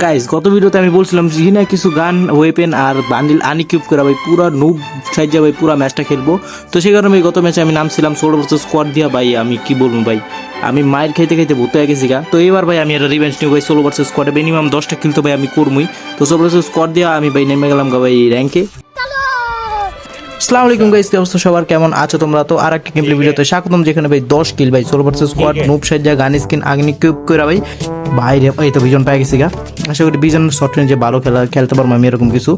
Guys গত ভিডিওতে আমি বলছিলাম যে না কিছু গান ওয়েপেন আর বান্ডিল আনি কিউব করে ভাই, পুরো নুব যা ভাই, পুরো ম্যাচটা খেলব। তো সেই কারণে গত ম্যাচে আমি নামছিলাম ষোলো বছর স্কোয়াড দিয়া, ভাই, আমি কি বলব ভাই? আমি মায়ের খাইতে খাইতে ভূত হয়ে গেছি গা। তো এবার ভাই, আমি একটা রিভেঞ্জ নিব ভাই, ষোলো বছর স্কোয়াডে মিনিমাম দশটা খেলতে ভাই, আমি করবই তো ষোলো বছর স্কোয়াড দিয়া আমি ভাই, নেমে গেলাম গা ভাই র্যাঙ্কে আসসালামু আলাইকুম গাইস কি অবস্থা? সবার কেমন আছো তোমরা? তো আর একটা গেমপ্লে ভিডিওতে স্বাগতম যেখানে ভাই 10 কিল ভাই 16 ভার্সেস স্কোয়াড নুব সাজ্জা গান স্কিন আগ্নি কিউব করে ভাই বাইরে এই তো ভিজন পেয়ে গেছি গা। আশা করি ভিজন শর্ট রেঞ্জে ভালো খেলা খেলতে পারব আমি এরকম কিছু।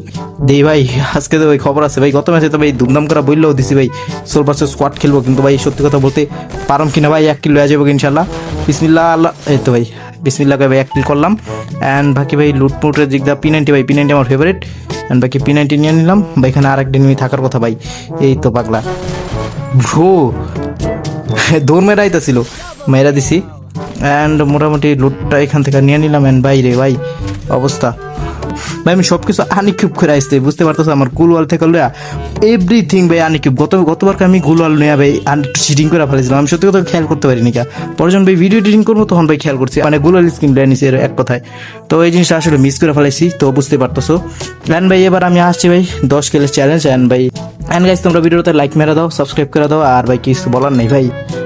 দেই ভাই আজকে তো ভাই খবর আছে ভাই গত ম্যাচে তো ভাই ধুমধাম করে বললেও দিছি ভাই 16 ভার্সেস স্কোয়াড খেলব কিন্তু ভাই সত্যি কথা বলতে পারম কিনা ভাই এক কিলো হয়ে যাব ইনশাল্লাহ বিসমিল্লাহ আল্লাহ এই তো ভাই বিসমিল্লাহ ভাই এক কিল করলাম। অ্যান্ড বাকি ভাই লুটপুটের দিক দা পি নাইনটি ভাই পি নাইনটি আমার ফেভারিট অ্যান্ড বাকি পি নাইনটি নিয়ে নিলাম। বা এখানে আর একটা নিয়ে থাকার কথা ভাই। এই তো পাগলা। ব্রো দৌড় তো ছিল মেরা দিছি। অ্যান্ড মোটামুটি লুটটা এখান থেকে নিয়ে নিলাম। অ্যান্ড বাইরে, ভাই, অবস্থা। ভাই, আমি সব কিছু আনিকিউব করে আসতে বুঝতে পারতেছো? আমার গুলওয়াল থেকে লয়া এভরিথিং ভাই আনিকিউব গত গতবার আমি গুলওয়াল নিয়ে ভাই চিটিং করে ফেলেছিলাম। আমি সত্যি কথা খেয়াল করতে পারিনি কা। পরে যখন ভাই ভিডিও এডিটিং করব, তখন ভাই খেয়াল করছি। মানে গুলওয়াল স্ক্রিন নিছি এর এক কথায়। তো এই জিনিসটা আসলে মিস করে ফেলেছি তো বুঝতে পারতেছো। অ্যান্ড ভাই, এবার আমি আসছি ভাই, দশ কিলের চ্যালেঞ্জ অ্যান্ড ভাই অ্যান্ড গাইস তোমরা ভিডিওতে লাইক মেরে দাও সাবস্ক্রাইব করে দাও। আর ভাই, কিছু বলার নেই ভাই।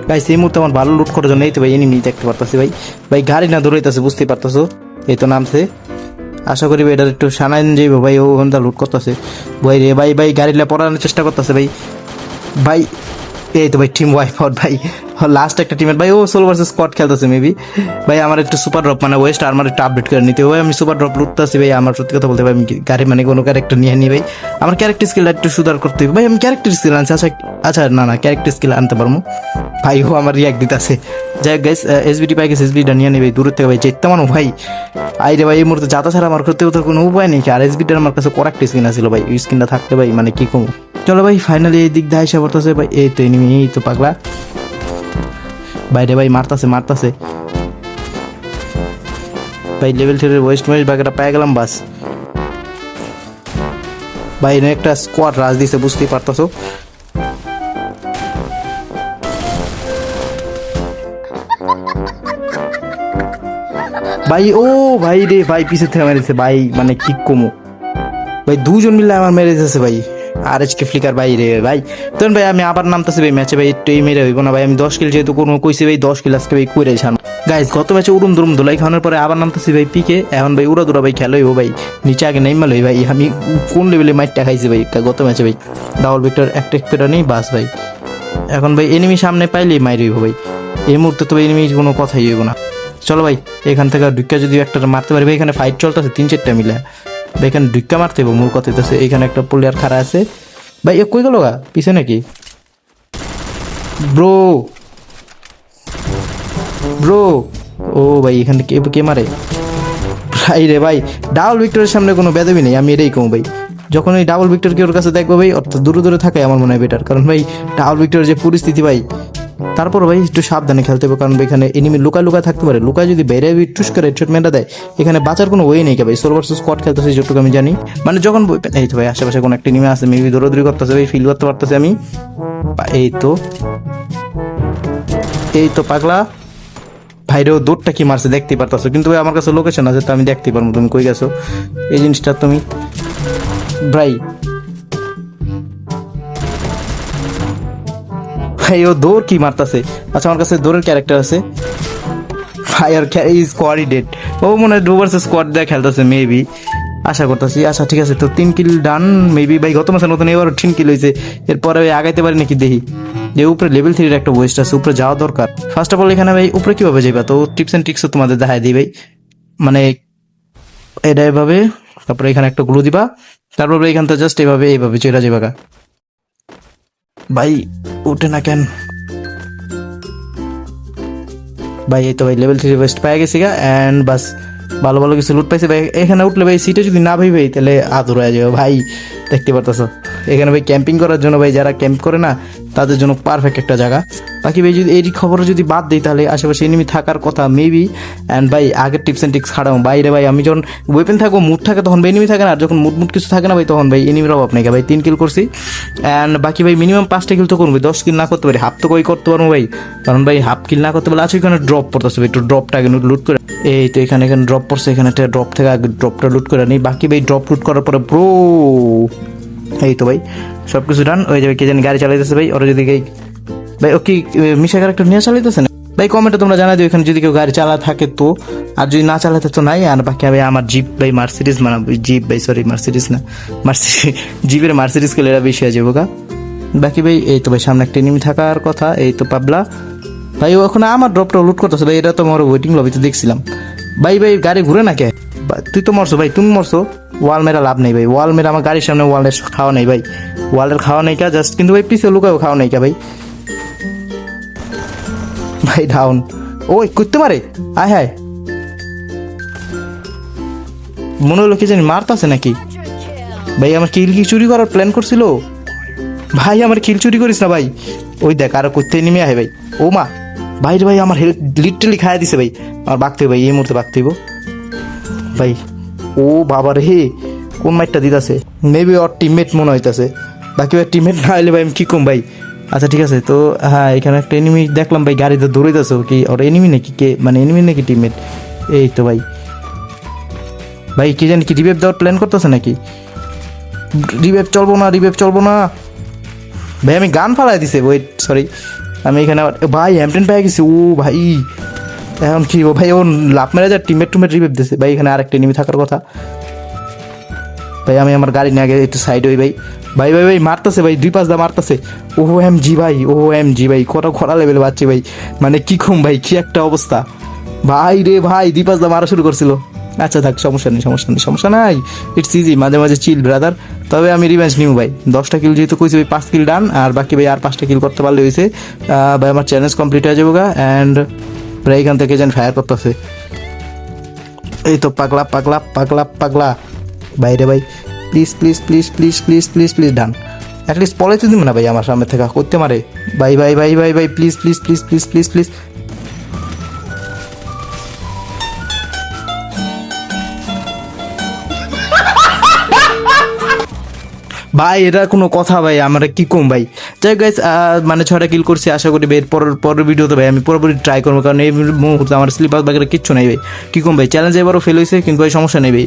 গাইস এই মুহূর্তে আমার ভালো লুট করার জন্য এই তো ভাই এনিমি দেখতে পারতেছি ভাই। ভাই, গাড়ি না দৌড়াইতেছে, বুঝতে পারতেছো? এই তো নামছে। আশা করি এটা একটু সানাই যাইব। ভাই, ও ওখানটা লুট করতেছে। ভাই রে, ভাই ভাই গাড়িটা পড়ানোর চেষ্টা করতেছে ভাই। ভাই, এই তো ভাই টিম ওয়াইফ ভাই। লাস্ট একটা টিমের ভাই, ও সোলো ভার্সেস স্কোয়াড খেলতেছে মেবি ভাই, আমার একটু সুপার ড্রপ মানে ওয়েস্ট আর্মার একটু আপডেট করে নিতে। হবে আমি সুপার ড্রপ লুটতেছি, ভাই, আমার সত্যি কথা বলতে, ভাই, আমি গাড়ি মানে কোনো ক্যারেক্টার নিয়ে নিই ভাই। আমার ক্যারেক্টার স্কিলটা একটু সুধার করতে হবে। ভাই, আমি ক্যারেক্টার স্কিল আনছি আচ্ছা আচ্ছা না না ক্যারেক্টার স্কিল আনতে পারব। ভাই, ও আমার রিয়াক্ট দিতেছে। যাই হোক গাইস এসবিটি পাই গেছে এসবিটা নিয়ে নিবে দূরের থেকে, ভাই, যেতে মানো ভাই। আই রে ভাই, এই মুহূর্তে যাতা ছাড়া আমার করতে তো কোনো উপায় নেই। আর এসবিটার আমার কাছে করাক্ট স্কিন আছিল, ভাই, ওই স্কিনটা থাকতে ভাই মানে কি কম? চলো, ভাই ফাইনালি এই দিক দিয়ে আইসা পড়তেছে, ভাই, এই তো এনিমি এই তো পাগলা। বাইরে ভাই, মারতাছে মারতাছে। ভাই লেভেল থ্রির ওয়েস্ট ম্যাচ বাগেরা পেয়ে গেলাম, বাস। ভাই, এনে একটা স্কোয়াড রাজ দিছে, বুঝতেই পারতাছো? ভাই, ও ভাই রে, ভাই, পিছে থেকে মেরেছে, ভাই মানে কি কমো? ভাই, দুজন মিলে আমার মেরে দিতেছে ভাই। আর এচকে ফ্লিকার ভাই রে ভাই। তখন ভাই, আমি আবার নামতেছি ভাই ম্যাচে, ভাই একটু এই মেরে হইব না ভাই। আমি দশ কিল যেহেতু কোনো কইছি ভাই, দশ কিল আজকে ভাই করে ছান গাইজ গত ম্যাচে উড়ুম দুরুম ধুলাই খাওয়ানোর পরে আবার নামতেছি ভাই পিকে। এখন ভাই উড়া দুরা ভাই খেলো হইব ভাই। নিচে আগে নেই মাল ভাই। আমি কোন লেভেলে মাইটটা খাইছি ভাই? গত ম্যাচে ভাই ডাবল ভিক্টর একটা পেটা নেই, বাস ভাই। এখন ভাই এনিমি সামনে মাইর হইব ভাই। এই মুহূর্তে তো এনিমি কোনো কথাই হইব না। চলো ভাই, এখান থেকে ঢুকা যদি একটা মারতে পারি ভাই। এখানে ফাইট চলতেছে তিন চারটা মিলে। ভাই এখানে ঢুকা মারতে হবে মূল কথা হইতেছে এখানে একটা প্লেয়ার খাড়া আছে। ভাই, এ কই গেল গা? পিছে নাকি? ব্রো ব্রো ও ভাই, এখানে কে কে মারে? ভাই রে ভাই ডাবল ভিক্টরের সামনে কোনো বেদবি নেই, আমি এটাই কম ভাই। যখন ওই ডাবল ভিক্টর কি ওর কাছে দেখব ভাই, অর্থাৎ দূরে দূরে থাকে আমার মনে হয় বেটার কারণ ভাই ডাবল ভিক্টরের যে পরিস্থিতি ভাই তারপর ভাই একটু সাবধানে খেলতে হবে, কারণ এখানে এনিমি লুকা লুকা থাকতে পারে। লুকা যদি বেড়ে টুস করে মেটা দেয়, এখানে বাঁচার কোনো ওয়ে নেই ভাই। সোল ভার্সেস স্কোয়াড খেলতেছে যেটুকু আমি জানি। মানে যখন এই তো ভাই, আশেপাশে কোনো একটা এনিমি আছে মেবি দৌড়াদৌড়ি করতেছে ভাই ফিল করতে পারতেছে আমি। এই তো। এই তো পাগলা। ভাইরেও দৌড়টা কি মারছে দেখতে পারতাছো। কিন্তু ভাই আমার কাছে লোকেশন আছে, তো আমি দেখতে পারব। তুমি কই গেছো? এই জিনিসটা তুমি ভাই ভাই, ও দৌড় কি মারতাছে? আচ্ছা আমার কাছে দৌড়ের ক্যারেক্টার আছে। ভাই, আর ইজ কোয়ারিডেড ও মনে হয় ডুবার্স স্কোয়াড দিয়ে খেলতেছে মেবি আশা করতেছি আচ্ছা ঠিক আছে, তো তিন কিল ডান মেবি ভাই, গত মাসের মতন এবার তিন কিল হয়েছে। এরপরে আগাইতে পারি নাকি দেখি। যে উপরে লেভেল থ্রির একটা ওয়েস্ট আছে, উপরে যাওয়া দরকার। ফার্স্ট অফ অল এখানে ভাই, উপরে কীভাবে যাইবা? তো টিপস এন্ড ট্রিক্সও তোমাদের দেখাই দিই ভাই। মানে এটা এভাবে, তারপরে এখানে একটা গ্লু দিবা। তারপর এখান থেকে জাস্ট এভাবে, এইভাবে চেরা যাবা। ভাই, উঠে না কেন? ভাই, এই তো ভাই লেভেল থ্রি ওয়েস্ট পাই গেছি গা অ্যান্ড বাস, ভালো ভালো কিছু লুট পাইছে। ভাই, এখানে উঠলে ভাই সিটে যদি না ভাই ভাই, তাহলে আদর হয়ে যাবে। ভাই, দেখতে পারতেছো। এখানে ভাই ক্যাম্পিং করার জন্য ভাই, যারা ক্যাম্প করে না তাদের জন্য পারফেক্ট একটা জায়গা। বাকি ভাই, যদি এই খবর যদি বাদ দিই, তাহলে আশেপাশে এনিমি থাকার কথা মেবি অ্যান্ড ভাই, আগের টিপস অ্যান্ড টিক্স খাড়াও বাইরে ভাই, আমি যখন ওয়েপেন থাকব মুড থাকে তখন ভাই এনিমি থাকে না, আর যখন মুড মুড কিছু থাকে না ভাই, তখন ভাই এনিমির অভাব নেই ভাই, তিন কিল করছি। অ্যান্ড বাকি ভাই মিনিমাম পাঁচটা কিল তো করব, দশ কিল না করতে পারি হাফ তো কই করতে পারব ভাই? কারণ ভাই হাফ কিল না করতে পারলে আছে ওইখানে ড্রপ পড়তেছে একটু ড্রপটা আগে লুট করে এই তো এখানে এখানে ড্রপ পড়ছে, এখানে একটা ড্রপ থেকে আগে ড্রপটা লুট করে নিই বাকি ভাই ড্রপ লুট করার পরে ব্রো এই তো ভাই সব কিছু ডান ওই যাবে কে জানি গাড়ি চালাইতেছে ভাই, ওরা যদি ভাই, ও কি মিশা ক্যারেক্টার নিয়ে চালাইতেছে না? ভাই কমেন্টে তোমরা জানাই দিও, এখানে যদি কেউ গাড়ি চালা থাকে তো, আর যদি না চালাতে তো নাই, আর বাকি ভাই আমার জিপ ভাই মার্সিডিস মানে জিপ ভাই সরি মার্সিডিস না। মার্সিডিস জিপের মার্সিডিস গেলে এরা বেশি আছে বোকা বাকি ভাই, এই তো ভাই, সামনে একটা এনিমি থাকার কথা, এই তো পাবলা। ভাই, ও এখন আমার ড্রপটা লুট করতেছে, ভাই, এটা তো আমার ওয়েটিং লবিতে দেখছিলাম। ভাই ভাই, গাড়ি ঘুরে না কে? তুই তো মরছো, ভাই, তুমি মরছো। ওয়াল মেরা লাভ নেই ভাই। ওয়াল মেরা আমার গাড়ির সামনে ওয়ালের খাওয়া নেই ভাই। ওয়ালের খাওয়া নেই কা জাস্ট কিন্তু ভাই পিছিয়ে লুকাও খাওয়া নেই কা ভাই। ভাই ডাউন ওই করতে পারে আয় হায় মনে হলো কি জানি মারতাছে নাকি? ভাই, আমার কিল কি চুরি করার প্ল্যান করছিল? ভাই, আমার কিল চুরি করিস না ভাই। ওই দেখ, আরও করতে নেমে আয় ভাই। ও মা, ভাই ভাই, আমার হেল্প লিটারালি খাইয়া দিছে ভাই। আমার বাঁকতে ভাই, এই মুহূর্তে বাঁকতে ভাই ও বাবা রে, কোন মাইটটা দিতাছে? মেবি ওর টিমমেট মনে হইতাছে। বাকি ভাই টিমমেট না হইলে ভাই আমি কি কম ভাই? আচ্ছা ঠিক আছে, তো হ্যাঁ এখানে একটা এনিমি দেখলাম ভাই, গাড়িতে দৌড়াইতেছে কি? ওর এনিমি নাকি কে? মানে এনিমি নাকি টিমমেট এই তো ভাই। ভাই, কে জানি কি রিভেভ দেওয়ার প্ল্যান করতেছে নাকি? রিভেভ চলবো না রিভেভ চলবো না। ভাই, আমি গান ফালাই দিছে ওয়েট সরি আমি এখানে ভাই হ্যামটেন পেয়ে গেছি, ও ভাই। এখন কি ভাই, ও লাভ মেরে যায় টিমেট টুমেট রিভেভ দিছে। ভাই, এখানে আরেকটা এনিমি থাকার কথা। ভাই, আমি আমার গাড়ি নিয়ে আগে একটু সাইড হই, ভাই। ভাই ভাই ভাই, মারতেছে, ভাই, দুই পাঁচ দা মারতেছে। ও এম জি ভাই ও এম জি ভাই, কত খরা লেভেল পাচ্ছি ভাই। মানে কি খুম ভাই, কি একটা অবস্থা। ভাই রে, ভাই, দুই পাঁচ দা মারা শুরু করছিল। আচ্ছা থাক, সমস্যা নেই সমস্যা নেই, সমস্যা নাই। ইটস ইজি মাঝে মাঝে চিল ব্রাদার তবে আমি রিভেঞ্জ নিউ ভাই। দশটা কিল যেহেতু কইছি, ভাই, পাঁচ কিল ডান আর বাকি, ভাই, আর পাঁচটা কিল করতে পারলে হয়েছে ভাই, আমার চ্যালেঞ্জ কমপ্লিট হয়ে যাব গা। অ্যান্ড প্রায় এখান থেকে যেন ফায়ার করতেছে এই তো পাগলা পাগলা পাগলা পাগলা বাইরে ভাই please please please please please please please done at least পলাইতে দিবে না ভাই আমার সামনে থেকে করতে মারে বাই ভাই বাই ভাই bye please please please please please please ভাই এটা কোনো কথা ভাই, আমরা কি কম ভাই? যাই গাইস মানে ছয়টা কিল করছি, আশা করি ভাই এর পরের পরের ভিডিওতে ভাই, আমি পুরোপুরি ট্রাই করব, কারণ এই মুহূর্তে আমার স্লিপার ব্যাগের কিচ্ছু নেই ভাই। কি কম ভাই চ্যালেঞ্জ এবারও ফেল হয়েছে, কিন্তু ভাই সমস্যা নেই ভাই।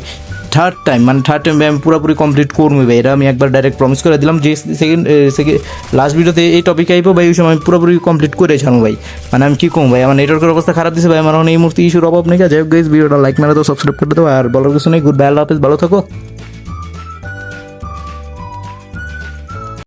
থার্ড টাইম মানে থার্ড টাইম আমি পুরোপুরি কমপ্লিট করব ভাই, এটা আমি একবার ডাইরেক্ট প্রমিস করে দিলাম, যে সেকেন্ড সেকেন্ড লাস্ট ভিডিওতে এই টপিক আইবো ভাই, ওই সময় আমি পুরোপুরি কমপ্লিট করে ছাড়বো ভাই। মানে আমি কি কম ভাই, আমার নেটওয়ার্কের অবস্থা খারাপ দিছে ভাই, আমার এই মুহূর্তে ইস্যুর অভাব নেই, যাই হোক গাইস ভিডিওটা লাইক মেরে দাও সাবস্ক্রাইব করে দাও, আর বলার কিছু নেই গুড বাই আল্লাহ হাফেজ, ভালো থাকো।